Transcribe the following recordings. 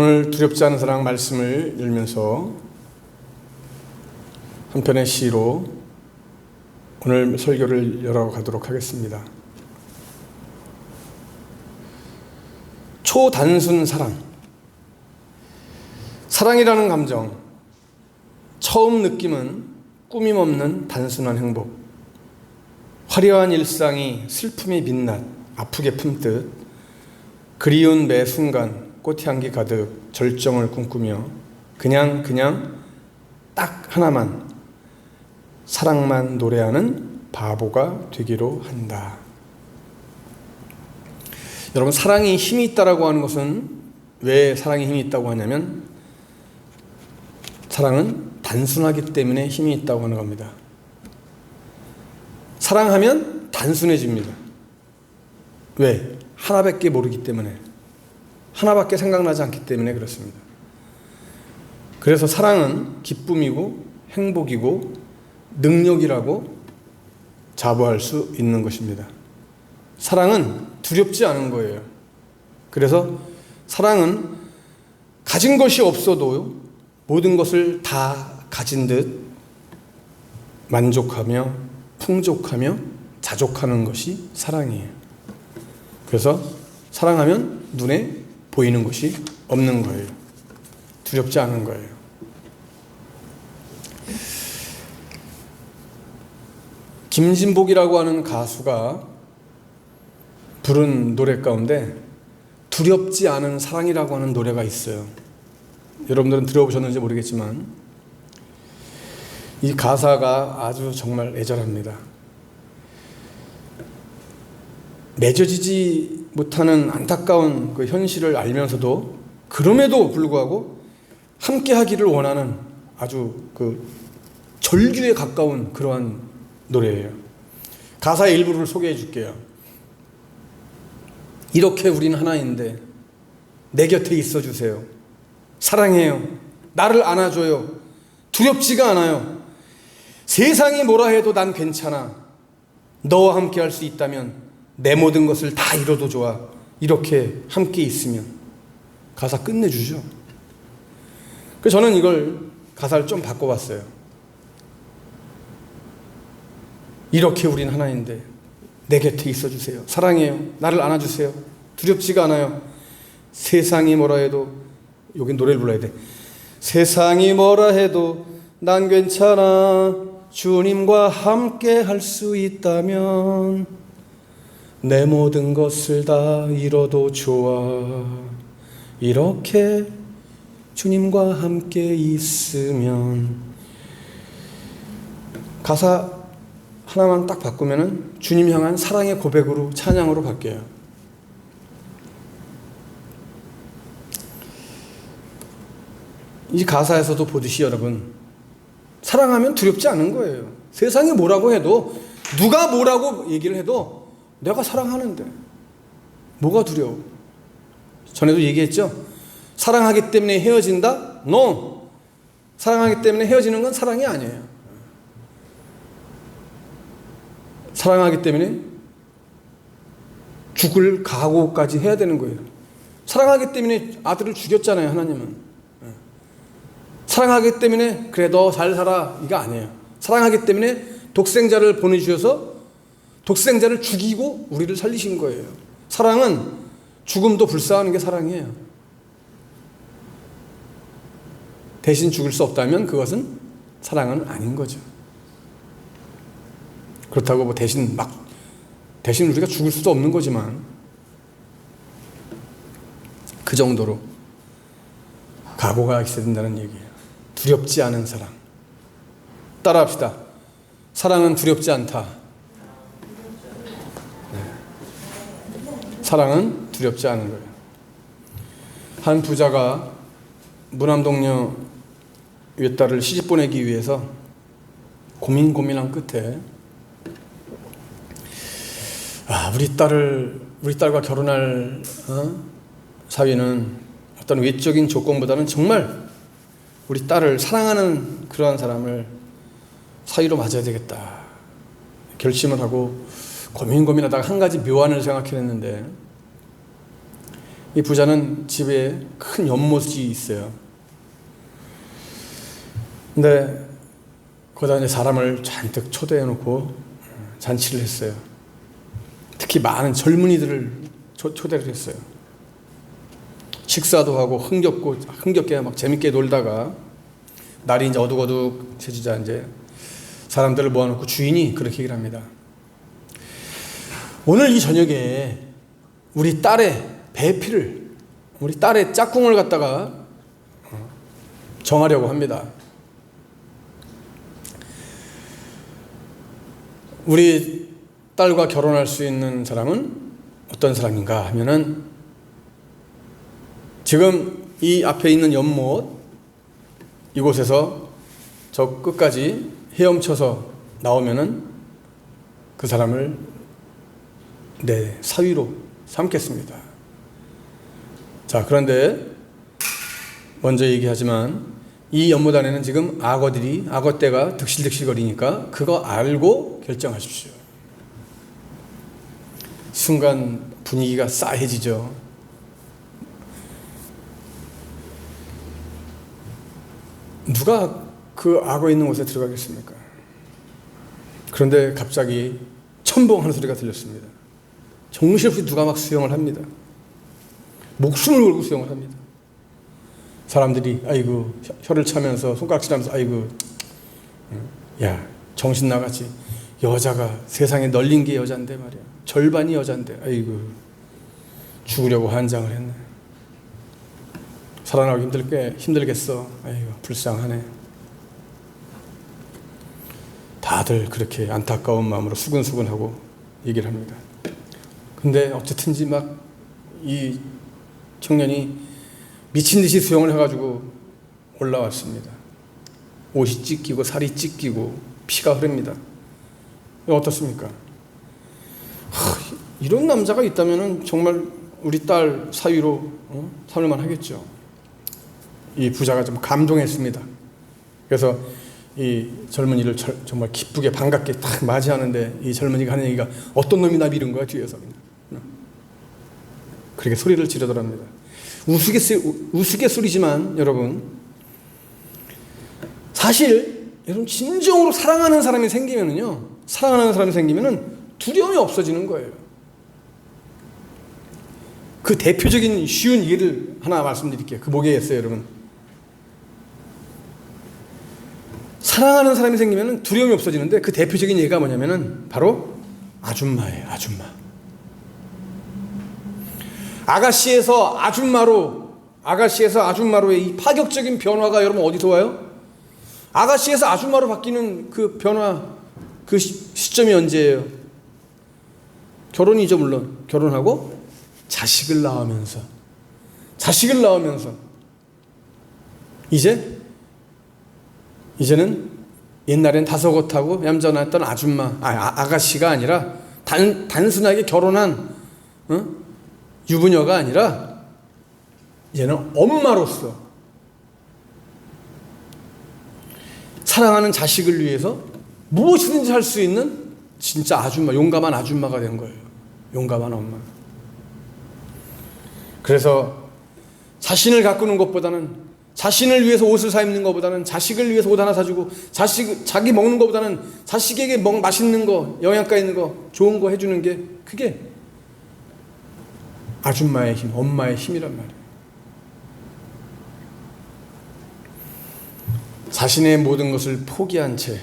오늘 두렵지 않은 사랑 말씀을 열면서 한 편의 시로 오늘 설교를 열어가도록 하겠습니다. 초단순 사랑. 사랑이라는 감정. 처음 느낌은 꾸밈 없는 단순한 행복. 화려한 일상이 슬픔의 빛낮, 아프게 품듯 그리운 매 순간 꽃향기 가득 절정을 꿈꾸며 그냥 그냥 딱 하나만 사랑만 노래하는 바보가 되기로 한다. 여러분 사랑이 힘이 있다라고 하는 것은 왜 사랑이 힘이 있다고 하냐면 사랑은 단순하기 때문에 힘이 있다고 하는 겁니다. 사랑하면 단순해집니다. 왜? 하나밖에 모르기 때문에. 하나밖에 생각나지 않기 때문에 그렇습니다. 그래서 사랑은 기쁨이고 행복이고 능력이라고 자부할 수 있는 것입니다. 사랑은 두렵지 않은 거예요. 그래서 사랑은 가진 것이 없어도 모든 것을 다 가진 듯 만족하며 풍족하며 자족하는 것이 사랑이에요. 그래서 사랑하면 눈에 보이는 것이 없는 거예요. 두렵지 않은 거예요. 김진복이라고 하는 가수가 부른 노래 가운데 두렵지 않은 사랑이라고 하는 노래가 있어요. 여러분들은 들어보셨는지 모르겠지만 이 가사가 아주 정말 애절합니다. 맺어지지 못하는 안타까운 그 현실을 알면서도 그럼에도 불구하고 함께 하기를 원하는 아주 그 절규에 가까운 그러한 노래예요. 가사의 일부를 소개해 줄게요. 이렇게 우린 하나인데 내 곁에 있어 주세요. 사랑해요. 나를 안아줘요. 두렵지가 않아요. 세상이 뭐라 해도 난 괜찮아. 너와 함께 할 수 있다면 내 모든 것을 다 잃어도 좋아. 이렇게 함께 있으면 가사 끝내주죠. 그래서 저는 이걸 가사를 좀 바꿔봤어요. 이렇게 우린 하나인데 내 곁에 있어 주세요. 사랑해요. 나를 안아주세요. 두렵지가 않아요. 세상이 뭐라 해도 여긴 노래를 불러야 돼. 세상이 뭐라 해도 난 괜찮아. 주님과 함께 할 수 있다면 내 모든 것을 다 잃어도 좋아. 이렇게 주님과 함께 있으면 가사 하나만 딱 바꾸면은 주님 향한 사랑의 고백으로 찬양으로 바뀌어요. 이 가사에서도 보듯이 여러분 사랑하면 두렵지 않은 거예요. 세상이 뭐라고 해도 누가 뭐라고 얘기를 해도 내가 사랑하는데 뭐가 두려워? 전에도 얘기했죠. 사랑하기 때문에 헤어진다? No. 사랑하기 때문에 헤어지는 건 사랑이 아니에요. 사랑하기 때문에 죽을 각오까지 해야 되는 거예요. 사랑하기 때문에 아들을 죽였잖아요, 하나님은. 사랑하기 때문에 그래 너 잘 살아 이거 아니에요. 사랑하기 때문에 독생자를 보내주셔서 독생자를 죽이고 우리를 살리신 거예요. 사랑은 죽음도 불사하는 게 사랑이에요. 대신 죽을 수 없다면 그것은 사랑은 아닌 거죠. 그렇다고 뭐 대신 막 대신 우리가 죽을 수도 없는 거지만 그 정도로 각오가 있어야 된다는 얘기예요. 두렵지 않은 사랑. 따라합시다. 사랑은 두렵지 않다. 사랑은 두렵지 않은 거예요. 한 부자가 무남동녀 외딸을 시집 보내기 위해서 고민 고민한 끝에 아, 우리 딸을 우리 딸과 결혼할 어? 사위는 어떤 외적인 조건보다는 정말 우리 딸을 사랑하는 그러한 사람을 사위로 맞아야 되겠다 결심을 하고 고민 고민하다가 한 가지 묘안을 생각해냈는데 이 부자는 집에 큰 연못이 있어요. 근데 거기다 이제 사람을 잔뜩 초대해 놓고 잔치를 했어요. 특히 많은 젊은이들을 초, 초대를 했어요. 식사도 하고 흥겹고 흥겹게 막 재밌게 놀다가 날이 이제 어둑어둑해지자 이제 사람들을 모아놓고 주인이 그렇게 얘기를 합니다. 오늘 이 저녁에 우리 딸의 배필을 우리 딸의 짝꿍을 갖다가 정하려고 합니다. 우리 딸과 결혼할 수 있는 사람은 어떤 사람인가 하면은 지금 이 앞에 있는 연못 이곳에서 저 끝까지 헤엄쳐서 나오면은 그 사람을 내 사위로 삼겠습니다. 자, 그런데 먼저 얘기하지만 이 연못 안에는 지금 악어들이 악어떼가 득실득실거리니까 그거 알고 결정하십시오. 순간 분위기가 싸해지죠. 누가 그 악어 있는 곳에 들어가겠습니까? 그런데 갑자기 첨벙하는 소리가 들렸습니다. 정신없이 누가 막 수영을 합니다. 목숨을 걸고 수영을 합니다. 사람들이 아이고 혀를 차면서 손가락질하면서 아이고 야 정신 나갔지. 여자가 세상에 널린 게 여잔데 말이야. 절반이 여잔데. 아이고 죽으려고 환장을 했네. 살아나기 힘들게 힘들겠어. 아이고 불쌍하네. 다들 그렇게 안타까운 마음으로 수근수근하고 얘기를 합니다 근데 어쨌든지 막 이 청년이 미친 듯이 수영을 해가지고 올라왔습니다. 옷이 찢기고 살이 찢기고 피가 흐릅니다. 어떻습니까? 하, 이런 남자가 있다면 정말 우리 딸 사위로 어? 삼을만 하겠죠. 이 부자가 좀 감동했습니다. 그래서 이 젊은이를 절, 정말 기쁘게 반갑게 딱 맞이하는데 이 젊은이가 하는 얘기가 어떤 놈이 나 밀은 거야 뒤에서. 그렇게 소리를 지르더랍니다. 우스갯, 우스갯소리지만 여러분 사실 여러분 진정으로 사랑하는 사람이 생기면은요 사랑하는 사람이 생기면은 두려움이 없어지는 거예요. 그 대표적인 쉬운 예를 하나 말씀드릴게요. 그 뭐겠어요, 여러분? 사랑하는 사람이 생기면은 두려움이 없어지는데 그 대표적인 예가 뭐냐면은 바로 아줌마예요, 아줌마. 아가씨에서 아줌마로 아가씨에서 아줌마로의 이 파격적인 변화가 여러분 어디서 와요? 아가씨에서 아줌마로 바뀌는 그 변화 그 시, 점이 언제예요? 결혼이죠 물론 결혼하고 자식을 낳으면서 자식을 낳으면서 이제 이제는 옛날엔 다소곳하고 얌전했던 아줌마 아, 아가씨가 아니라 단, 단순하게 결혼한 어? 유부녀가 아니라 이제는 엄마로서 사랑하는 자식을 위해서 무엇이든지 할 수 있는 진짜 아줌마, 용감한 아줌마가 된 거예요. 용감한 엄마. 그래서 자신을 가꾸는 것보다는 자신을 위해서 옷을 사 입는 것보다는 자식을 위해서 옷 하나 사주고 자식 자기 먹는 것보다는 자식에게 먹 맛있는 거 영양가 있는 거 좋은 거 해주는 게 그게 아줌마의 힘, 엄마의 힘이란 말이에요. 자신의 모든 것을 포기한 채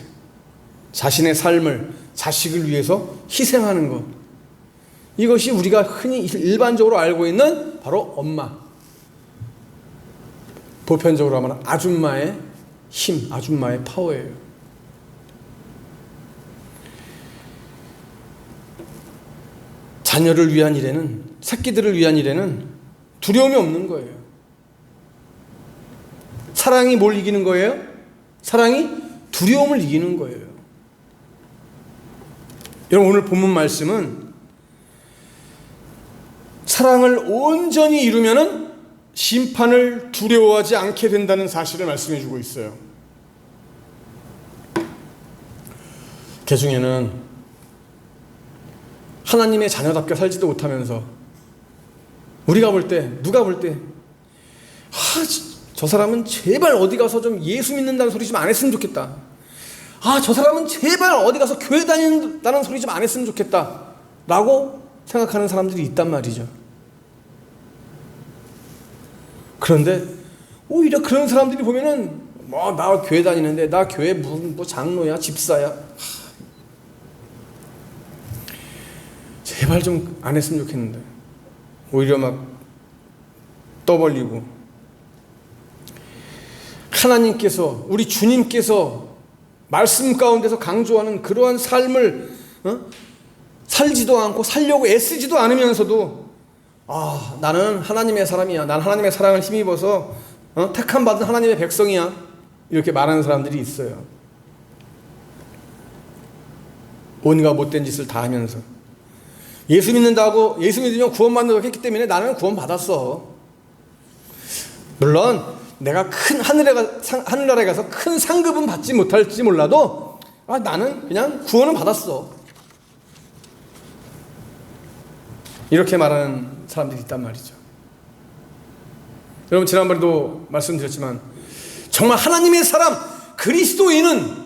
자신의 삶을 자식을 위해서 희생하는 것. 이것이 우리가 흔히 일반적으로 알고 있는 바로 엄마. 보편적으로 하면 아줌마의 힘, 아줌마의 파워예요. 자녀를 위한 일에는 새끼들을 위한 일에는 두려움이 없는 거예요. 사랑이 뭘 이기는 거예요? 사랑이 두려움을 이기는 거예요. 여러분 오늘 본문 말씀은 사랑을 온전히 이루면은 심판을 두려워하지 않게 된다는 사실을 말씀해 주고 있어요. 그 중에는 하나님의 자녀답게 살지도 못하면서 우리가 볼 때, 누가 볼 때, 아, 저 사람은 제발 어디 가서 좀 예수 믿는다는 소리 좀 안 했으면 좋겠다. 아, 저 사람은 제발 어디 가서 교회 다닌다는 소리 좀 안 했으면 좋겠다. 라고 생각하는 사람들이 있단 말이죠. 그런데 오히려 그런 사람들이 보면은 뭐 나 교회 다니는데 나 교회 무슨 뭐 장로야 집사야 하, 제발 좀 안 했으면 좋겠는데 오히려 막 떠벌리고. 하나님께서 우리 주님께서 말씀 가운데서 강조하는 그러한 삶을 어? 살지도 않고 살려고 애쓰지도 않으면서도 아 나는 하나님의 사람이야. 난 하나님의 사랑을 힘입어서 어? 택함 받은 하나님의 백성이야. 이렇게 말하는 사람들이 있어요. 온갖 못된 짓을 다 하면서 예수 믿는다고 예수 믿으면 구원받는다고 했기 때문에 나는 구원받았어 물론 내가 큰 하늘에 가, 상, 하늘나라에 가서 큰 상급은 받지 못할지 몰라도 아, 나는 그냥 구원은 받았어 이렇게 말하는 사람들이 있단 말이죠. 여러분 지난번에도 말씀드렸지만 정말 하나님의 사람 그리스도인은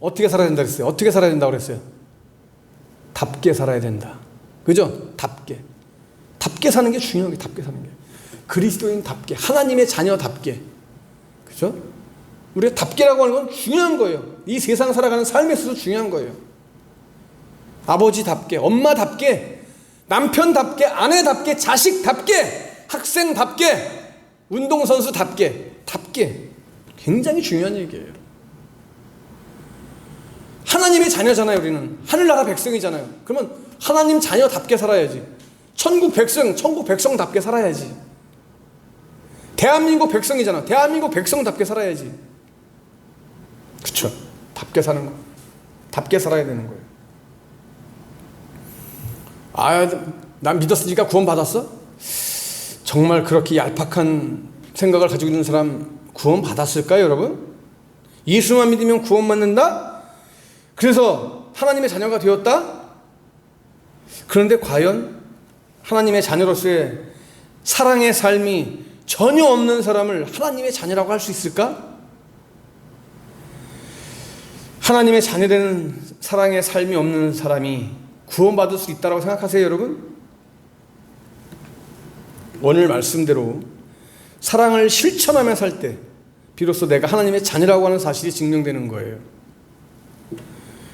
어떻게 살아야 된다 그랬어요? 어떻게 살아야 된다고 그랬어요? 답게 살아야 된다. 그죠? 답게. 답게 사는 게 중요한 게 답게 사는 게. 그리스도인답게 하나님의 자녀답게. 그죠? 우리가 답게라고 하는 건 중요한 거예요. 이 세상 살아가는 삶에서도 중요한 거예요. 아버지답게, 엄마답게, 남편답게, 아내답게, 자식답게, 학생답게, 운동선수답게, 답게. 굉장히 중요한 얘기예요. 하나님의 자녀잖아요, 우리는. 하늘나라 백성이잖아요. 그러면 하나님 자녀답게 살아야지. 천국 백성, 천국 백성답게 살아야지. 대한민국 백성이잖아. 대한민국 백성답게 살아야지. 그쵸. 답게 사는 거. 답게 살아야 되는 거예요. 아, 난 믿었으니까 구원받았어? 정말 그렇게 얄팍한 생각을 가지고 있는 사람 구원받았을까요, 여러분? 예수만 믿으면 구원받는다? 그래서 하나님의 자녀가 되었다? 그런데 과연 하나님의 자녀로서의 사랑의 삶이 전혀 없는 사람을 하나님의 자녀라고 할 수 있을까? 하나님의 자녀되는 사랑의 삶이 없는 사람이 구원받을 수 있다고 생각하세요, 여러분? 오늘 말씀대로 사랑을 실천하며 살 때 비로소 내가 하나님의 자녀라고 하는 사실이 증명되는 거예요.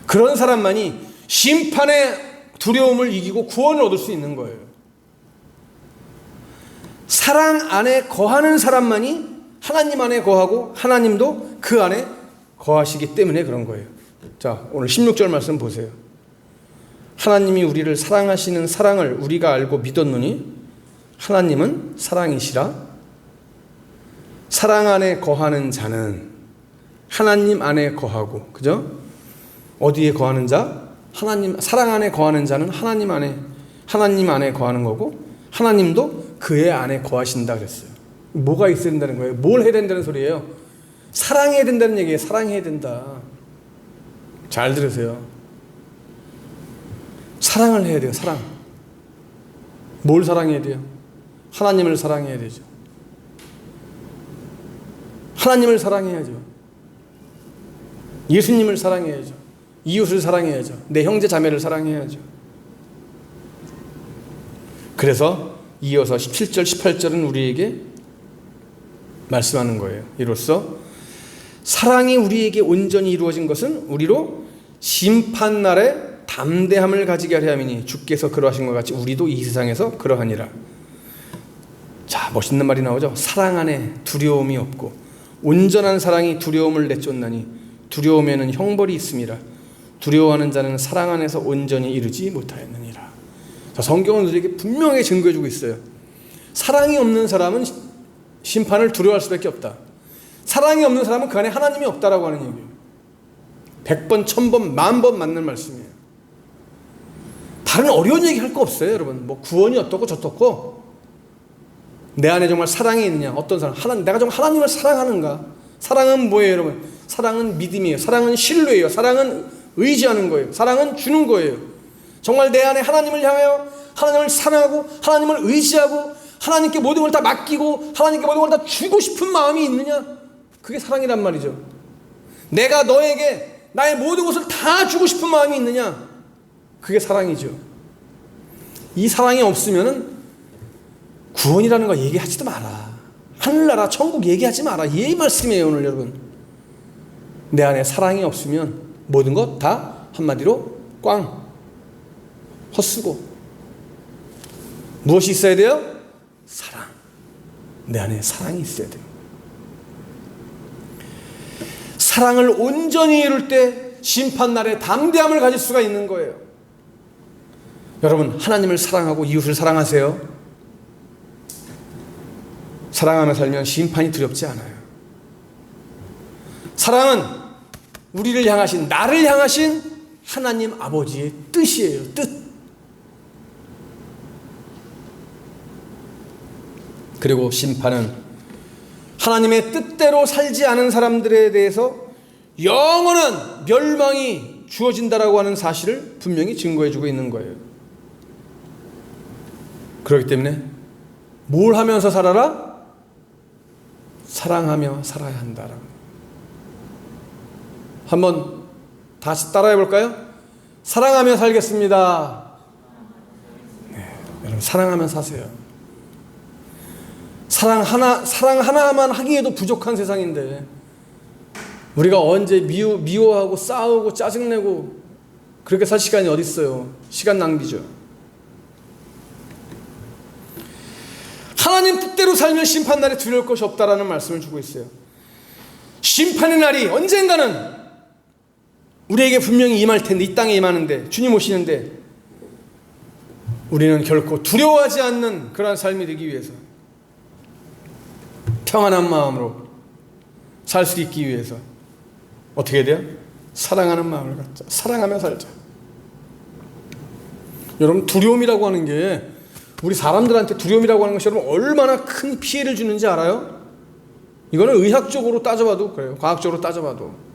그런 사람만이 심판의 두려움을 이기고 구원을 얻을 수 있는 거예요. 사랑 안에 거하는 사람만이 하나님 안에 거하고 하나님도 그 안에 거하시기 때문에 그런 거예요. 자, 오늘 16절 말씀 보세요. 하나님이 우리를 사랑하시는 사랑을 우리가 알고 믿었노니 하나님은 사랑이시라. 사랑 안에 거하는 자는 하나님 안에 거하고, 그죠? 어디에 거하는 자? 하나님, 사랑 안에 거하는 자는 하나님 안에, 하나님 안에 거하는 거고, 하나님도 그의 안에 거하신다 그랬어요. 뭐가 있어야 된다는 거예요? 뭘 해야 된다는 소리예요? 사랑해야 된다는 얘기예요. 사랑해야 된다. 잘 들으세요. 사랑을 해야 돼요. 사랑. 뭘 사랑해야 돼요? 하나님을 사랑해야 되죠. 하나님을 사랑해야죠. 예수님을 사랑해야죠. 이웃을 사랑해야죠. 내 형제 자매를 사랑해야죠. 그래서 이어서 17절, 18절은 우리에게 말씀하는 거예요. 이로써 사랑이 우리에게 온전히 이루어진 것은 우리로 심판 날에 담대함을 가지게 하려 함이니 주께서 그러하신 것 같이 우리도 이 세상에서 그러하니라. 자, 멋있는 말이 나오죠. 사랑 안에 두려움이 없고 온전한 사랑이 두려움을 내쫓나니 두려움에는 형벌이 있음이라. 두려워하는 자는 사랑 안에서 온전히 이르지 못하였느니라. 자, 성경은 우리에게 분명히 증거해 주고 있어요. 사랑이 없는 사람은 심판을 두려워할 수밖에 없다. 사랑이 없는 사람은 그 안에 하나님이 없다라고 하는 얘기예요. 백번, 천번, 만번 맞는 말씀이에요. 다른 어려운 얘기 할 거 없어요, 여러분. 뭐 구원이 어떻고 저떻고 내 안에 정말 사랑이 있느냐? 어떤 사람? 하나 내가 정말 하나님을 사랑하는가? 사랑은 뭐예요, 여러분? 사랑은 믿음이에요. 사랑은 신뢰예요. 사랑은 의지하는 거예요. 사랑은 주는 거예요. 정말 내 안에 하나님을 향하여 하나님을 사랑하고 하나님을 의지하고 하나님께 모든 걸 다 맡기고 하나님께 모든 걸 다 주고 싶은 마음이 있느냐? 그게 사랑이란 말이죠. 내가 너에게 나의 모든 것을 다 주고 싶은 마음이 있느냐? 그게 사랑이죠. 이 사랑이 없으면은 구원이라는 거 얘기하지도 마라. 하늘나라 천국 얘기하지 마라. 이 말씀이에요, 오늘 여러분. 내 안에 사랑이 없으면 모든 것 다 한마디로 꽝. 헛수고. 무엇이 있어야 돼요? 사랑. 내 안에 사랑이 있어야 돼요. 사랑을 온전히 이룰 때 심판날에 담대함을 가질 수가 있는 거예요. 여러분, 하나님을 사랑하고 이웃을 사랑하세요. 사랑하며 살면 심판이 두렵지 않아요. 사랑은 우리를 향하신, 나를 향하신 하나님 아버지의 뜻이에요. 뜻. 그리고 심판은 하나님의 뜻대로 살지 않은 사람들에 대해서 영원한 멸망이 주어진다라고 하는 사실을 분명히 증거해 주고 있는 거예요. 그렇기 때문에 뭘 하면서 살아라? 사랑하며 살아야 한다라고. 한번 다시 따라해 볼까요? 사랑하며 살겠습니다. 네, 여러분 사랑하며 사세요. 사랑 하나 사랑 하나만 하기에도 부족한 세상인데 우리가 언제 미워 미워하고 싸우고 짜증내고 그렇게 살 시간이 어디 있어요? 시간 낭비죠. 하나님 뜻대로 살면 심판 날에 두려울 것이 없다라는 말씀을 주고 있어요. 심판의 날이 언젠가는 우리에게 분명히 임할 텐데 이 땅에 임하는데 주님 오시는데 우리는 결코 두려워하지 않는 그러한 삶이 되기 위해서 평안한 마음으로 살 수 있기 위해서 어떻게 돼요? 사랑하는 마음을 갖자. 사랑하며 살자. 여러분 두려움이라고 하는 게 우리 사람들한테 두려움이라고 하는 것이 여러분 얼마나 큰 피해를 주는지 알아요? 이거는 의학적으로 따져봐도 그래요. 과학적으로 따져봐도.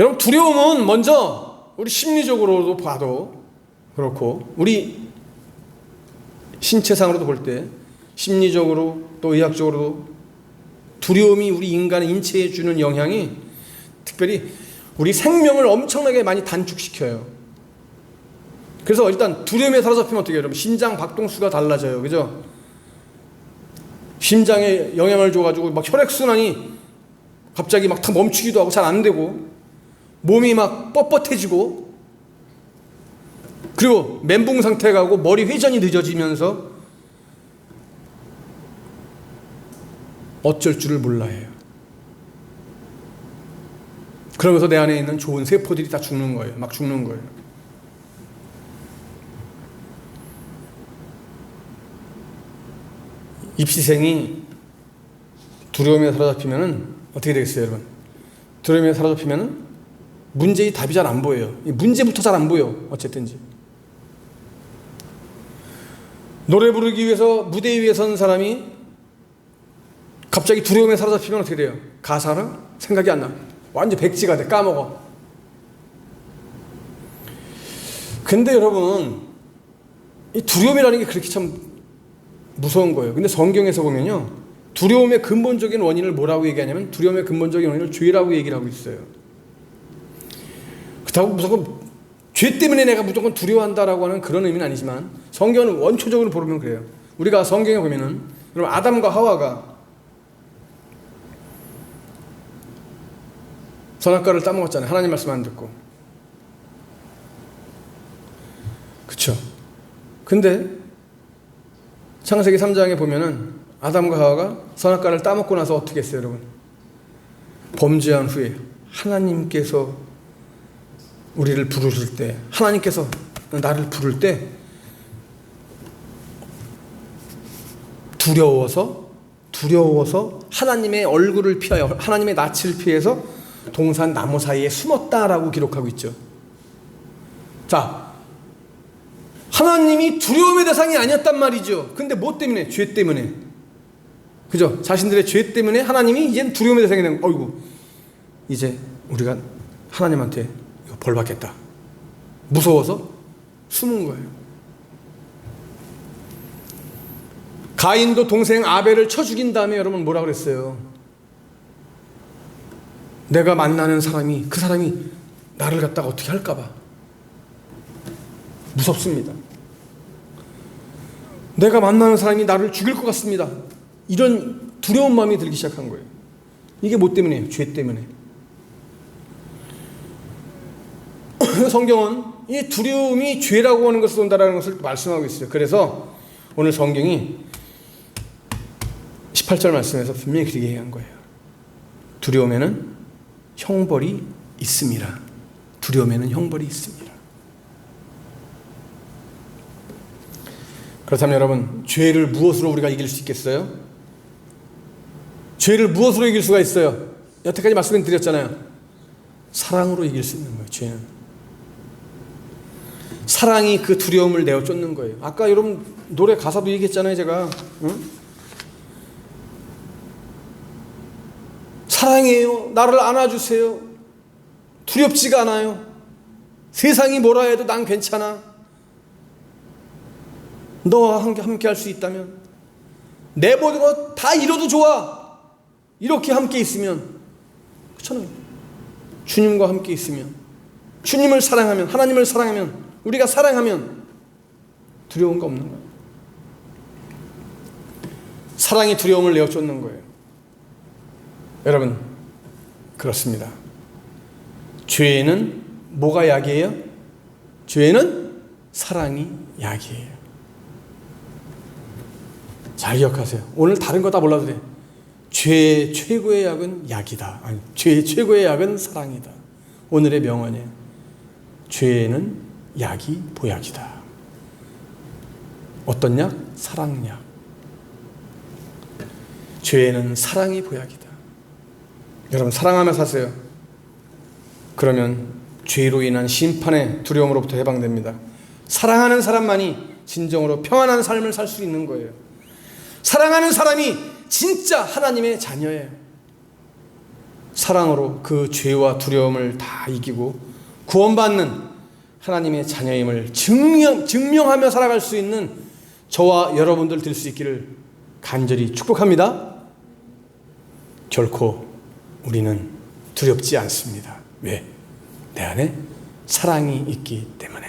여러분 두려움은 먼저 우리 심리적으로도 봐도 그렇고 우리 신체상으로도 볼 때 심리적으로 또 의학적으로도 두려움이 우리 인간의 인체에 주는 영향이 특별히 우리 생명을 엄청나게 많이 단축시켜요. 그래서 일단 두려움에 사로잡히면 어떻게 해요? 여러분 심장 박동수가 달라져요. 그죠? 심장에 영향을 줘가지고 막 혈액순환이 갑자기 막 다 멈추기도 하고 잘 안 되고 몸이 막 뻣뻣해지고 그리고 멘붕 상태 가고 머리 회전이 늦어지면서 어쩔 줄을 몰라 해요. 그러면서 내 안에 있는 좋은 세포들이 다 죽는 거예요. 막 죽는 거예요. 입시생이 두려움에 사로잡히면은 어떻게 되겠어요, 여러분? 두려움에 사로잡히면은 문제의 답이 잘 안 보여요. 이 문제부터 잘 안 보여. 어쨌든지. 노래 부르기 위해서 무대 위에 선 사람이 갑자기 두려움에 사로잡히면 어떻게 돼요? 가사를 생각이 안 나. 완전 백지가 돼. 까먹어. 근데 여러분, 이 두려움이라는 게 그렇게 참 무서운 거예요. 근데 성경에서 보면요. 두려움의 근본적인 원인을 뭐라고 얘기하냐면 두려움의 근본적인 원인을 죄라고 얘기를 하고 있어요. 그렇다고 무조건 죄 때문에 내가 무조건 두려워한다라고 하는 그런 의미는 아니지만 성경은 원초적으로 보면 그래요. 우리가 성경에 보면은 여러분 아담과 하와가 선악과를 따먹었잖아요. 하나님 말씀 안 듣고. 그쵸? 근데 창세기 3장에 보면은 아담과 하와가 선악과를 따먹고 나서 어떻게 했어요, 여러분? 범죄한 후에 하나님께서 우리를 부르실 때, 하나님께서 나를 부를 때 두려워서 두려워서 하나님의 얼굴을 피하여 하나님의 낯을 피해서 동산 나무 사이에 숨었다라고 기록하고 있죠. 자, 하나님이 두려움의 대상이 아니었단 말이죠. 근데 뭐 때문에? 죄 때문에. 그죠? 자신들의 죄 때문에 하나님이 이젠 두려움의 대상이 된, 어이구, 이제 우리가 하나님한테 벌 받겠다. 무서워서 숨은 거예요. 가인도 동생 아벨을 쳐 죽인 다음에 여러분 뭐라 그랬어요? 내가 만나는 사람이 그 사람이 나를 갖다가 어떻게 할까봐 무섭습니다. 내가 만나는 사람이 나를 죽일 것 같습니다. 이런 두려운 마음이 들기 시작한 거예요. 이게 뭐 때문이에요? 죄 때문에. 성경은 이 두려움이 죄라고 하는 것을 온다라는 것을 말씀하고 있어요. 그래서 오늘 성경이 18절 말씀에서 분명히 그렇게 얘기한 거예요. 두려움에는 형벌이 있습니다. 두려움에는 형벌이 있습니다. 그렇다면 여러분, 죄를 무엇으로 우리가 이길 수 있겠어요? 죄를 무엇으로 이길 수가 있어요? 여태까지 말씀드렸잖아요. 사랑으로 이길 수 있는 거예요, 죄는. 사랑이 그 두려움을 내어 쫓는 거예요. 아까 여러분 노래 가사도 얘기했잖아요, 제가. 응? 사랑해요. 나를 안아주세요. 두렵지가 않아요. 세상이 뭐라 해도 난 괜찮아. 너와 함께, 할 수 있다면 내것다 잃어도 좋아. 이렇게 함께 있으면 그렇잖아요. 주님과 함께 있으면 주님을 사랑하면 하나님을 사랑하면 우리가 사랑하면 두려운 거 없는 거예요. 사랑이 두려움을 내어 쫓는 거예요. 여러분 그렇습니다. 죄에는 뭐가 약이에요? 죄에는 사랑이 약이에요. 잘 기억하세요. 오늘 다른 거 다 몰라도 돼. 죄의 최고의 약은 약이다. 아니, 죄의 최고의 약은 사랑이다. 오늘의 명언이에요. 죄에는 약이 보약이다. 어떤 약? 사랑약. 죄에는 사랑이 보약이다. 여러분 사랑하며 사세요. 그러면 죄로 인한 심판의 두려움으로부터 해방됩니다. 사랑하는 사람만이 진정으로 평안한 삶을 살 수 있는 거예요. 사랑하는 사람이 진짜 하나님의 자녀예요. 사랑으로 그 죄와 두려움을 다 이기고 구원받는 하나님의 자녀임을 증명, 증명하며 살아갈 수 있는 저와 여러분들 될 수 있기를 간절히 축복합니다. 결코 우리는 두렵지 않습니다. 왜? 내 안에 사랑이 있기 때문에.